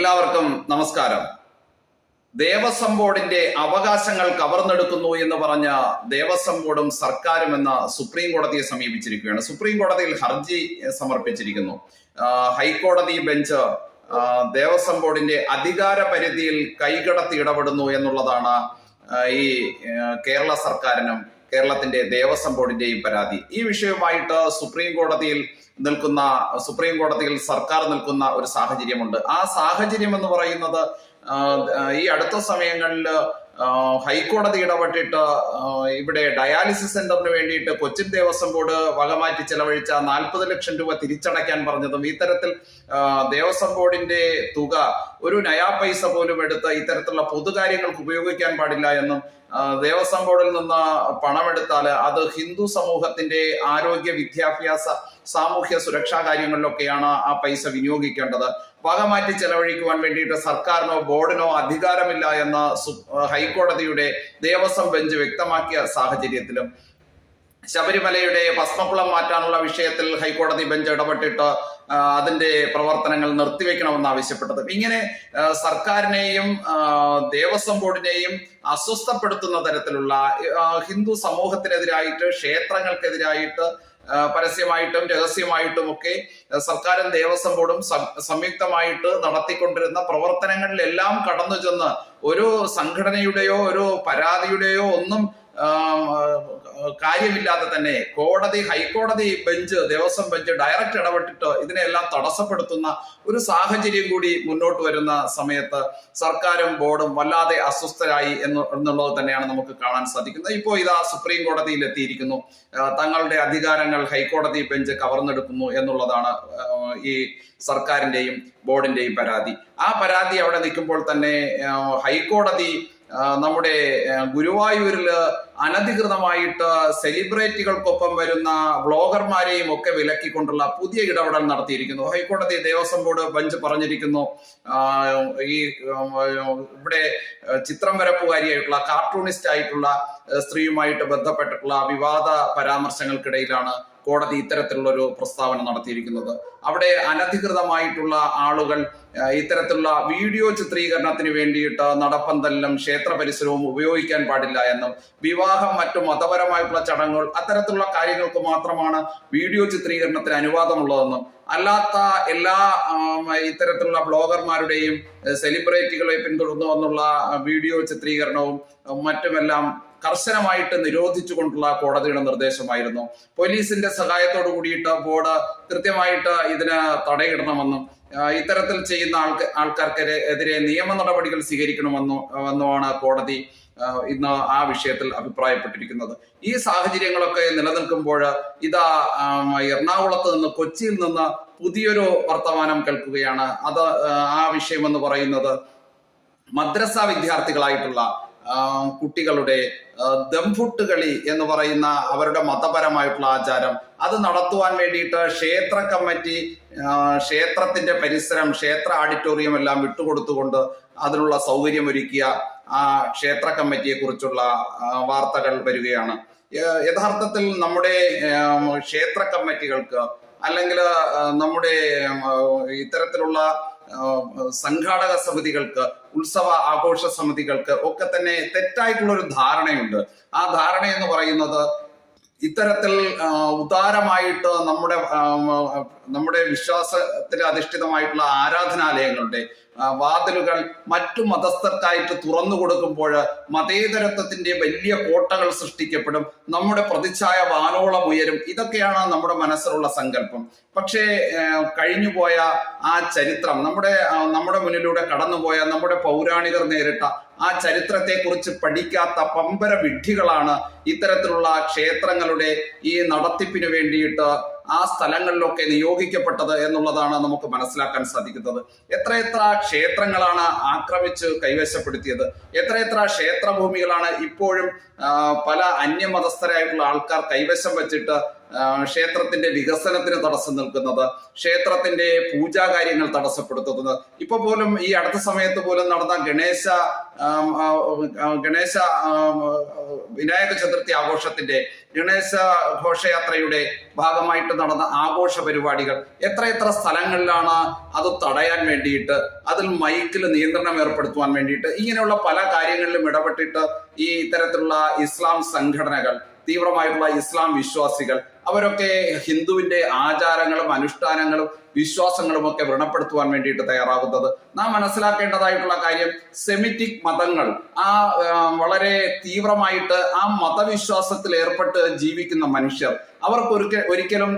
എല്ലാവർക്കും നമസ്കാരം. ദേവസ്വം ബോർഡിന്റെ അവകാശങ്ങൾ കവർന്നെടുക്കുന്നു എന്ന് പറഞ്ഞ ദേവസ്വം ബോർഡും സർക്കാരും എന്ന സുപ്രീം കോടതിയെ സമീപിച്ചിരിക്കുകയാണ്. സുപ്രീം കോടതിയിൽ ഹർജി സമർപ്പിച്ചിരിക്കുന്നു. ഹൈക്കോടതി ബെഞ്ച് ദേവസ്വം ബോർഡിന്റെ അധികാര പരിധിയിൽ കൈകടത്തി ഇടപെടുന്നു എന്നുള്ളതാണ് ഈ കേരള സർക്കാരിനും കേരളത്തിന്റെ ദേവസ്വം ബോർഡിന്റെയും പരാതി. ഈ വിഷയവുമായിട്ട് സുപ്രീം കോടതിയിൽ നിൽക്കുന്ന സുപ്രീം കോടതിയിൽ സർക്കാർ നിൽക്കുന്ന ഒരു സാഹചര്യമുണ്ട്. ആ സാഹചര്യം എന്ന് പറയുന്നത് ഈ അടുത്ത സമയങ്ങളിൽ ഹൈക്കോടതി ഇടപെട്ടിട്ട് ഇവിടെ ഡയാലിസിസ് സെന്ററിന് വേണ്ടിയിട്ട് കൊച്ചിൻ ദേവസ്വം ബോർഡ് വകമാറ്റി ചെലവഴിച്ച നാൽപ്പത് ലക്ഷം രൂപ തിരിച്ചടയ്ക്കാൻ പറഞ്ഞതും ഇത്തരത്തിൽ ദേവസ്വം ബോർഡിന്റെ തുക ഒരു നയാ പൈസ പോലും എടുത്ത് ഇത്തരത്തിലുള്ള പൊതുകാര്യങ്ങൾക്ക് ഉപയോഗിക്കാൻ പാടില്ല എന്നും ദേവസ്വം ബോർഡിൽ നിന്ന് പണമെടുത്താൽ അത് ഹിന്ദു സമൂഹത്തിന്റെ ആരോഗ്യ വിദ്യാഭ്യാസ സാമൂഹ്യ സുരക്ഷാ കാര്യങ്ങളിലൊക്കെയാണ് ആ പൈസ വിനിയോഗിക്കേണ്ടത്. വകമാറ്റി ചെലവഴിക്കുവാൻ വേണ്ടിയിട്ട് സർക്കാരിനോ ബോർഡിനോ അധികാരമില്ല എന്ന ഹൈക്കോടതിയുടെ ദേവസ്വം ബെഞ്ച് വ്യക്തമാക്കിയ സാഹചര്യത്തിലും ശബരിമലയുടെ ഭസ്മക്കുളം മാറ്റാനുള്ള വിഷയത്തിൽ ഹൈക്കോടതി ബെഞ്ച് ഇടപെട്ടിട്ട് അതിന്റെ പ്രവർത്തനങ്ങൾ നിർത്തിവെക്കണമെന്ന് ആവശ്യപ്പെട്ടത്. ഇങ്ങനെ സർക്കാരിനെയും ദേവസ്വം ബോർഡിനെയും അസ്വസ്ഥപ്പെടുത്തുന്ന തരത്തിലുള്ള ഹിന്ദു സമൂഹത്തിനെതിരായിട്ട് ക്ഷേത്രങ്ങൾക്കെതിരായിട്ട് പരസ്യമായിട്ടും രഹസ്യമായിട്ടും ഒക്കെ സർക്കാരും ദേവസ്വം ബോർഡും സംയുക്തമായിട്ട് നടത്തിക്കൊണ്ടിരുന്ന പ്രവർത്തനങ്ങളിലെല്ലാം കടന്നു ചെന്ന് ഒരു സംഘടനയുടെയോ ഒരു പരാതിയുടെയോ ഒന്നും കാര്യമില്ലാതെ തന്നെ കോടതി ഹൈക്കോടതി ബെഞ്ച് ദേവസ്വം ബെഞ്ച് ഡയറക്റ്റ് ഇടപെട്ടിട്ട് ഇതിനെല്ലാം തടസ്സപ്പെടുത്തുന്ന ഒരു സാഹചര്യം കൂടി മുന്നോട്ട് വരുന്ന സമയത്ത് സർക്കാരും ബോർഡും വല്ലാതെ അസ്വസ്ഥരായി എന്ന് എന്നുള്ളത് തന്നെയാണ് നമുക്ക് കാണാൻ സാധിക്കുന്നത്. ഇപ്പോൾ ഇതാ സുപ്രീം കോടതിയിൽ എത്തിയിരിക്കുന്നു. തങ്ങളുടെ അധികാരങ്ങൾ ഹൈക്കോടതി ബെഞ്ച് കവർന്നെടുക്കുന്നു എന്നുള്ളതാണ് ഈ സർക്കാരിന്റെയും ബോർഡിന്റെയും പരാതി. ആ പരാതി അവിടെ നിൽക്കുമ്പോൾ തന്നെ ഹൈക്കോടതി നമ്മുടെ ഗുരുവായൂരിൽ അനധികൃതമായിട്ട് സെലിബ്രിറ്റികൾക്കൊപ്പം വരുന്ന ബ്ലോഗർമാരെയും ഒക്കെ വിലക്കിക്കൊണ്ടുള്ള പുതിയ ഇടപെടൽ നടത്തിയിരിക്കുന്നു. ഹൈക്കോടതി ദേവസ്വം ബോർഡ് ബെഞ്ച് പറഞ്ഞിരിക്കുന്നു ഈ ഇവിടെ ചിത്രം വരപ്പുകാരിയായിട്ടുള്ള കാർട്ടൂണിസ്റ്റ് ആയിട്ടുള്ള സ്ത്രീയുമായിട്ട് ബന്ധപ്പെട്ടിട്ടുള്ള വിവാദ പരാമർശങ്ങൾക്കിടയിലാണ് കോടതി ഇത്തരത്തിലുള്ള ഒരു പ്രസ്താവന നടത്തിയിരിക്കുന്നത്. അവിടെ അനധികൃതമായിട്ടുള്ള ആളുകൾ ഇത്തരത്തിലുള്ള വീഡിയോ ചിത്രീകരണത്തിന് വേണ്ടിയിട്ട് നടപ്പന്തലിലും ക്ഷേത്ര പരിസരവും ഉപയോഗിക്കാൻ പാടില്ല എന്നും വിവാഹം മറ്റു മതപരമായിട്ടുള്ള ചടങ്ങുകൾ അത്തരത്തിലുള്ള കാര്യങ്ങൾക്ക് മാത്രമാണ് വീഡിയോ ചിത്രീകരണത്തിന് അനുവാദമുള്ളതെന്നും അല്ലാത്ത എല്ലാ ഇത്തരത്തിലുള്ള ബ്ലോഗർമാരുടെയും സെലിബ്രിറ്റികളെ പിന്തുടർന്നു വന്നുള്ള വീഡിയോ ചിത്രീകരണവും മറ്റുമെല്ലാം കർശനമായിട്ട് നിരോധിച്ചുകൊണ്ടുള്ള കോടതിയുടെ നിർദ്ദേശമായിരുന്നു. പോലീസിന്റെ സഹായത്തോടു കൂടിയിട്ട് ബോർഡ് കൃത്യമായിട്ട് ഇതിന് തടയിടണമെന്നും ഇത്തരത്തിൽ ചെയ്യുന്ന ആൾക്ക് ആൾക്കാർക്കെതിരെ എതിരെ നിയമ നടപടികൾ സ്വീകരിക്കണമെന്നും എന്നുമാണ് കോടതി ഇന്ന് ആ വിഷയത്തിൽ അഭിപ്രായപ്പെട്ടിരിക്കുന്നത്. ഈ സാഹചര്യങ്ങളൊക്കെ നിലനിൽക്കുമ്പോൾ ഇതാ എറണാകുളത്ത് നിന്ന് കൊച്ചിയിൽ നിന്ന് പുതിയൊരു വർത്തമാനം കേൾക്കുകയാണ്. അത് ആ, വിഷയം എന്ന് പറയുന്നത് മദ്രസ വിദ്യാർത്ഥികളായിട്ടുള്ള കുട്ടികളുടെ ദംഫുട്ട് കളി എന്ന് പറയുന്ന അവരുടെ മതപരമായിട്ടുള്ള ആചാരം. അത് നടത്തുവാൻ വേണ്ടിയിട്ട് ക്ഷേത്ര കമ്മിറ്റി ക്ഷേത്രത്തിന്റെ പരിസരം ക്ഷേത്ര ഓഡിറ്റോറിയം എല്ലാം വിട്ടുകൊടുത്തുകൊണ്ട് അതിനുള്ള സൗകര്യം ഒരുക്കിയ ആ ക്ഷേത്ര കമ്മിറ്റിയെ കുറിച്ചുള്ള വാർത്തകൾ വരികയാണ്. യഥാർത്ഥത്തിൽ നമ്മുടെ ക്ഷേത്ര കമ്മിറ്റികൾക്ക് അല്ലെങ്കിൽ നമ്മുടെ ഇത്തരത്തിലുള്ള സംഘാടക സമിതികൾക്ക് ഉത്സവ ആഘോഷ സമിതികൾക്ക് ഒക്കെ തന്നെ തെറ്റായിട്ടുള്ള ഒരു ധാരണയുണ്ട്. ആ ധാരണ എന്ന് പറയുന്നത് ഇത്തരത്തിൽ ഉദാരമായിട്ട് നമ്മുടെ നമ്മുടെ വിശ്വാസത്തിൽ അധിഷ്ഠിതമായിട്ടുള്ള ആരാധനാലയങ്ങളുടെ വാതിലുകൾ മറ്റു മതസ്ഥർക്കായിട്ട് തുറന്നു കൊടുക്കുമ്പോൾ മതേതരത്വത്തിന്റെ വലിയ കോട്ടകൾ സൃഷ്ടിക്കപ്പെടും. നമ്മുടെ പ്രതിച്ഛായ വാനോളം ഉയരും. ഇതൊക്കെയാണ് നമ്മുടെ മനസ്സിലുള്ള സങ്കല്പം. പക്ഷേ കഴിഞ്ഞുപോയ ആ ചരിത്രം നമ്മുടെ നമ്മുടെ മുന്നിലൂടെ കടന്നുപോയ നമ്മുടെ പൗരാണികർ നേരിട്ട ആ ചരിത്രത്തെ കുറിച്ച് പഠിക്കാത്ത പമ്പര വിഡ്ഢികളാണ് ഇത്തരത്തിലുള്ള ക്ഷേത്രങ്ങളുടെ ഈ നടത്തിപ്പിന് വേണ്ടിയിട്ട് ആ സ്ഥലങ്ങളിലൊക്കെ നിയോഗിക്കപ്പെട്ടത് എന്നുള്ളതാണ് നമുക്ക് മനസ്സിലാക്കാൻ സാധിക്കുന്നത്. എത്രയെത്ര ക്ഷേത്രങ്ങളാണ് ആക്രമിച്ച് കൈവശപ്പെടുത്തിയത്. എത്രയെത്ര ക്ഷേത്രഭൂമികളാണ് ഇപ്പോഴും പല അന്യമതസ്ഥരായിട്ടുള്ള ആൾക്കാർ കൈവശം വെച്ചിട്ട് ക്ഷേത്രത്തിന്റെ വികസനത്തിന് തടസ്സം നിൽക്കുന്നത് ക്ഷേത്രത്തിന്റെ പൂജാ കാര്യങ്ങൾ തടസ്സപ്പെടുത്തുന്നത്. ഇപ്പൊ പോലും ഈ അടുത്ത സമയത്ത് പോലും നടന്ന ഗണേശ ഗണേശ വിനായക ചതുർത്ഥി ആഘോഷത്തിന്റെ ഗണേശ ഘോഷയാത്രയുടെ ഭാഗമായിട്ട് നടന്ന ആഘോഷ പരിപാടികൾ എത്രയെത്ര സ്ഥലങ്ങളിലാണ് അത് തടയാൻ വേണ്ടിയിട്ട് അതിൽ മൈക്കിൽ നിയന്ത്രണം ഏർപ്പെടുത്തുവാൻ വേണ്ടിയിട്ട് ഇങ്ങനെയുള്ള പല കാര്യങ്ങളിലും ഇടപെട്ടിട്ട് ഈ ഇത്തരത്തിലുള്ള ഇസ്ലാം സംഘടനകൾ തീവ്രമായിട്ടുള്ള ഇസ്ലാം വിശ്വാസികൾ അവരൊക്കെ ഹിന്ദുവിന്റെ ആചാരങ്ങളും അനുഷ്ഠാനങ്ങളും വിശ്വാസങ്ങളും ഒക്കെ വ്രണപ്പെടുത്തുവാൻ വേണ്ടിയിട്ട് തയ്യാറാകുന്നത് നാം മനസ്സിലാക്കേണ്ടതായിട്ടുള്ള കാര്യം സെമിറ്റിക് മതങ്ങൾ. ആ വളരെ തീവ്രമായിട്ട് ആ മതവിശ്വാസത്തിൽ ഏർപ്പെട്ട് ജീവിക്കുന്ന മനുഷ്യർ അവർക്ക് ഒരിക്കൽ ഒരിക്കലും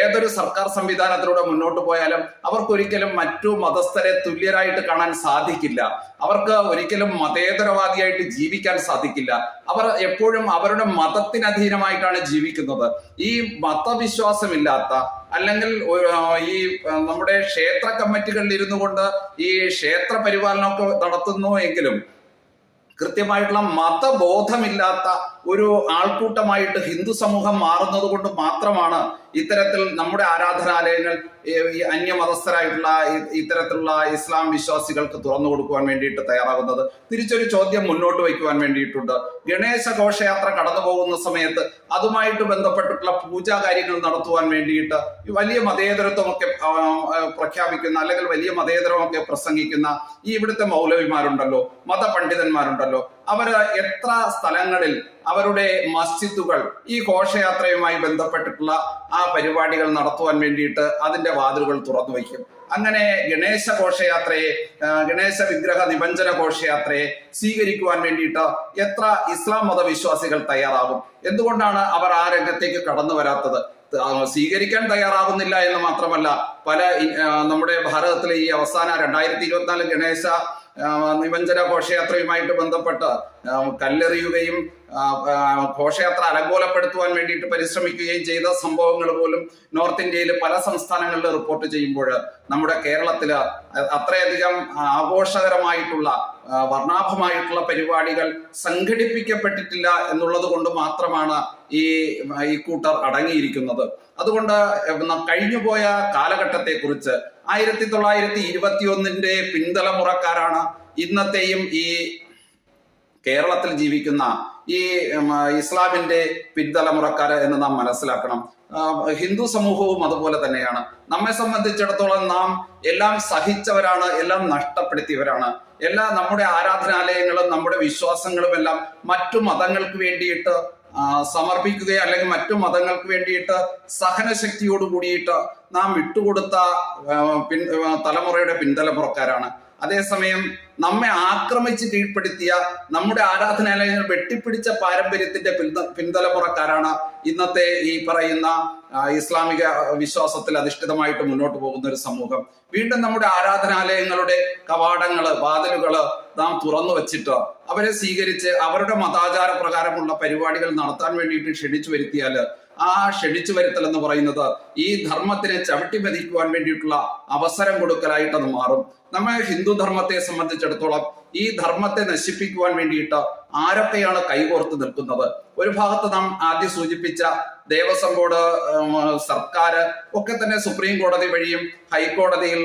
ഏതൊരു സർക്കാർ സംവിധാനത്തിലൂടെ മുന്നോട്ട് പോയാലും അവർക്കൊരിക്കലും മറ്റു മതസ്ഥരെ തുല്യരായിട്ട് കാണാൻ സാധിക്കില്ല. അവർക്ക് ഒരിക്കലും മതേതരവാദിയായിട്ട് ജീവിക്കാൻ സാധിക്കില്ല. അവർ എപ്പോഴും അവരുടെ മതത്തിനധീനമായിട്ടാണ് ജീവിക്കുന്നത്. ഈ മതവിശ്വാസമില്ലാത്ത അല്ലെങ്കിൽ ഈ നമ്മുടെ ക്ഷേത്ര കമ്മിറ്റികളിൽ ഇരുന്നു കൊണ്ട് ഈ ക്ഷേത്ര പരിപാലനമൊക്കെ നടത്തുന്നു എങ്കിലും കൃത്യമായിട്ടുള്ള മതബോധമില്ലാത്ത ഒരു ആൾക്കൂട്ടമായിട്ട് ഹിന്ദു സമൂഹം മാറുന്നത് കൊണ്ട് മാത്രമാണ് ഇത്തരത്തിൽ നമ്മുടെ ആരാധനാലയങ്ങൾ അന്യമതസ്ഥരായിട്ടുള്ള ഇത്തരത്തിലുള്ള ഇസ്ലാം വിശ്വാസികൾക്ക് തുറന്നു കൊടുക്കുവാൻ വേണ്ടിയിട്ട് തയ്യാറാകുന്നത്. തിരിച്ചൊരു ചോദ്യം മുന്നോട്ട് വയ്ക്കുവാൻ വേണ്ടിയിട്ടുണ്ട്. ഗണേശ ഘോഷയാത്ര കടന്നു പോകുന്ന സമയത്ത് അതുമായിട്ട് ബന്ധപ്പെട്ടിട്ടുള്ള പൂജാ കാര്യങ്ങൾ നടത്തുവാൻ വേണ്ടിയിട്ട് വലിയ മതേതരത്വമൊക്കെ പ്രഖ്യാപിക്കുന്ന അല്ലെങ്കിൽ വലിയ മതേതരമൊക്കെ പ്രസംഗിക്കുന്ന ഈ ഇവിടുത്തെ മൗലവിമാരുണ്ടല്ലോ മതപണ്ഡിതന്മാരുണ്ടല്ലോ. അവർ എത്ര സ്ഥലങ്ങളിൽ അവരുടെ മസ്ജിദുകൾ ഈ ഘോഷയാത്രയുമായി ബന്ധപ്പെട്ടിട്ടുള്ള ആ പരിപാടികൾ നടത്തുവാൻ വേണ്ടിയിട്ട് അതിന്റെ വാതിലുകൾ തുറന്നു വയ്ക്കും. അങ്ങനെ ഗണേശ ഘോഷയാത്രയെ ഗണേശ വിഗ്രഹ നിബഞ്ജന ഘോഷയാത്രയെ സ്വീകരിക്കുവാൻ വേണ്ടിയിട്ട് എത്ര ഇസ്ലാം മതവിശ്വാസികൾ തയ്യാറാകും? എന്തുകൊണ്ടാണ് അവർ ആ രംഗത്തേക്ക് കടന്നു വരാത്തത്? സ്വീകരിക്കാൻ തയ്യാറാകുന്നില്ല എന്ന് മാത്രമല്ല പല നമ്മുടെ ഭാരതത്തിലെ ഈ അവസാന രണ്ടായിരത്തി ഇരുപത്തിനാല് ഗണേശ നിമഞ്ജന ഘോഷയാത്രയുമായിട്ട് ബന്ധപ്പെട്ട് കല്ലെറിയുകയും ഘോഷയാത്ര അലങ്കോലപ്പെടുത്തുവാൻ വേണ്ടിയിട്ട് പരിശ്രമിക്കുകയും ചെയ്ത സംഭവങ്ങൾ പോലും നോർത്ത് ഇന്ത്യയിൽ പല സംസ്ഥാനങ്ങളിൽ റിപ്പോർട്ട് ചെയ്യുമ്പോൾ നമ്മുടെ കേരളത്തിൽ അത്രയധികം ആഘോഷകരമായിട്ടുള്ള വർണാഭമായിട്ടുള്ള പരിപാടികൾ സംഘടിപ്പിക്കപ്പെട്ടിട്ടില്ല എന്നുള്ളത് കൊണ്ട് മാത്രമാണ് ഈ ഈ കൂട്ടർ അടങ്ങിയിരിക്കുന്നത്. അതുകൊണ്ട് കഴിഞ്ഞുപോയ കാലഘട്ടത്തെ കുറിച്ച് ആയിരത്തി തൊള്ളായിരത്തി ഇരുപത്തി ഒന്നിന്റെ പിന്തലമുറക്കാരാണ് ഇന്നത്തെയും ഈ കേരളത്തിൽ ജീവിക്കുന്ന ഈ ഇസ്ലാമിന്റെ പിന്തലമുറക്കാര് എന്ന് നാം മനസ്സിലാക്കണം. ഹിന്ദു സമൂഹവും അതുപോലെ തന്നെയാണ്. നമ്മെ സംബന്ധിച്ചിടത്തോളം നാം എല്ലാം സഹിച്ചവരാണ് എല്ലാം നഷ്ടപ്പെടുത്തിയവരാണ്. എല്ലാ നമ്മുടെ ആരാധനാലയങ്ങളും നമ്മുടെ വിശ്വാസങ്ങളും എല്ലാം മറ്റു മതങ്ങൾക്ക് വേണ്ടിയിട്ട് സമർപ്പിക്കുകയോ അല്ലെങ്കിൽ മറ്റു മതങ്ങൾക്ക് വേണ്ടിയിട്ട് സഹനശക്തിയോട് കൂടിയിട്ട് നാം വിട്ടുകൊടുത്ത പിൻ തലമുറയുടെ പിന്തലമുറക്കാരാണ് അതേസമയം നമ്മെ ആക്രമിച്ച് കീഴ്പ്പെടുത്തിയ നമ്മുടെ ആരാധനാലയങ്ങൾ വെട്ടിപ്പിടിച്ച പാരമ്പര്യത്തിന്റെ പിന്തലമുറക്കാരാണ് ഇന്നത്തെ ഈ പറയുന്ന ഇസ്ലാമിക വിശ്വാസത്തിൽ അധിഷ്ഠിതമായിട്ട് മുന്നോട്ട് പോകുന്ന ഒരു സമൂഹം. വീണ്ടും നമ്മുടെ ആരാധനാലയങ്ങളുടെ കവാടങ്ങൾ വാതിലുകൾ നാം തുറന്നു വച്ചിട്ട് അവരെ സ്വീകരിച്ച് അവരുടെ മതാചാര പ്രകാരമുള്ള പരിപാടികൾ നടത്താൻ വേണ്ടിയിട്ട് ക്ഷണിച്ചു വരുത്തിയാൽ ആ ക്ഷണിച്ചു വരുത്തൽ എന്ന് പറയുന്നത് ഈ ധർമ്മത്തിനെ ചവിട്ടി പതിക്കുവാൻ വേണ്ടിയിട്ടുള്ള അവസരം കൊടുക്കലായിട്ട് അത് മാറും. നമ്മെ ഹിന്ദു ധർമ്മത്തെ സംബന്ധിച്ചിടത്തോളം ഈ ധർമ്മത്തെ നശിപ്പിക്കുവാൻ വേണ്ടിയിട്ട് ആരൊക്കെയാണ് കൈകോർത്ത് നിൽക്കുന്നത്? ഒരു ഭാഗത്ത് നാം ആദ്യം സൂചിപ്പിച്ച ദേവസ്വം ബോർഡ് സർക്കാർ ഒക്കെ തന്നെ സുപ്രീം കോടതി വഴിയും ഹൈക്കോടതിയിൽ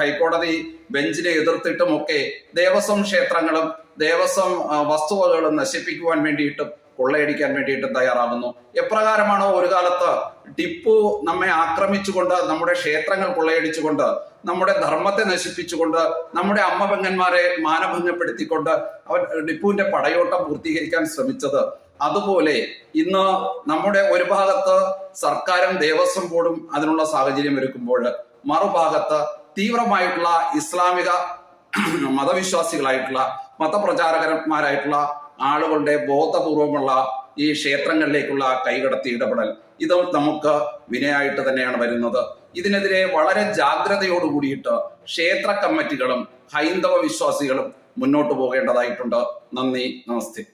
ഹൈക്കോടതി ബെഞ്ചിനെ എതിർത്തിട്ടും ഒക്കെ ദേവസ്വം ക്ഷേത്രങ്ങളും ദേവസ്വം വസ്തുവകകളും നശിപ്പിക്കുവാൻ വേണ്ടിയിട്ടും കൊള്ളയടിക്കാൻ വേണ്ടിയിട്ടും തയ്യാറാകുന്നു എപ്രകാരമാണോ ഒരു കാലത്ത് ടിപ്പു നമ്മെ ആക്രമിച്ചുകൊണ്ട് നമ്മുടെ ക്ഷേത്രങ്ങൾ കൊള്ളയടിച്ചുകൊണ്ട് നമ്മുടെ ധർമ്മത്തെ നശിപ്പിച്ചുകൊണ്ട് നമ്മുടെ അമ്മ പെങ്ങന്മാരെ മാനഭംഗപ്പെടുത്തിക്കൊണ്ട് അവൻ ടിപ്പുവിന്റെ പടയോട്ടം പൂർത്തീകരിക്കാൻ ശ്രമിച്ചത്. അതുപോലെ ഇന്ന് നമ്മുടെ ഒരു ഭാഗത്ത് സർക്കാരും ദേവസ്വം ബോർഡും അതിനുള്ള സാഹചര്യം ഒരുക്കുമ്പോൾ മറുഭാഗത്ത് തീവ്രമായിട്ടുള്ള ഇസ്ലാമിക മതവിശ്വാസികളായിട്ടുള്ള മതപ്രചാരകന്മാരായിട്ടുള്ള ആളുകളുടെ ബോധപൂർവമുള്ള ഈ ക്ഷേത്രങ്ങളിലേക്കുള്ള കൈകടത്തി ഇടപെടൽ. ഇതും നമുക്ക് വിനയായിട്ട് തന്നെയാണ് വരുന്നത്. ഇതിനെതിരെ വളരെ ജാഗ്രതയോട് കൂടിയിട്ട് ക്ഷേത്ര കമ്മിറ്റികളും ഹൈന്ദവ വിശ്വാസികളും മുന്നോട്ട് പോകേണ്ടതായിട്ടുണ്ട്. നന്ദി നമസ്തേ.